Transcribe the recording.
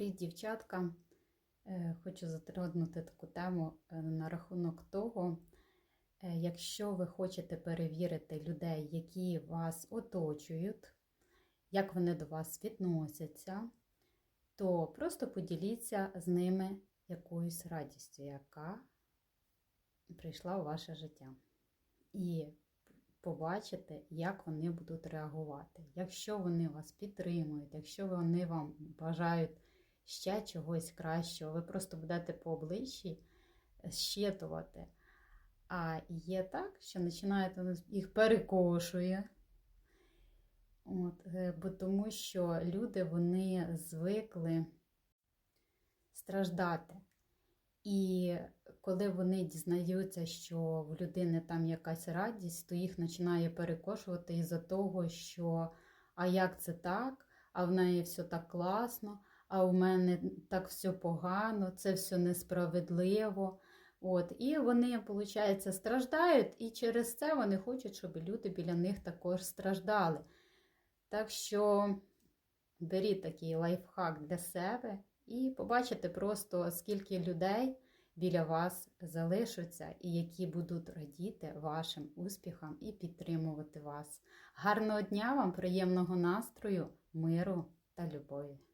Привіт, дівчатка. Е, Хочу затронути таку тему е, на рахунок того, е, якщо ви хочете перевірити людей, які вас оточують, як вони до вас відносяться, то просто поділіться з ними якоюсь радістю, яка прийшла у ваше життя. І побачите, як вони будуть реагувати. Якщо вони вас підтримують, якщо вони вам бажають ще чогось кращого, ви просто будете по обличчі щитувати. А є так, що починаєте їх перекошує. От, е, бо тому що люди вони звикли страждати. І коли вони дізнаються, що в людини там якась радість, то їх починає перекошувати із-за того, що а як це так, а в неї все так класно, а у мене так все погано, це все несправедливо. От, І вони, виходить, страждають, і через це вони хочуть, щоб люди біля них також страждали. Так що беріть такий лайфхак для себе і побачите просто, скільки людей біля вас залишаться, і які будуть радіти вашим успіхам і підтримувати вас. Гарного дня вам, приємного настрою, миру та любові!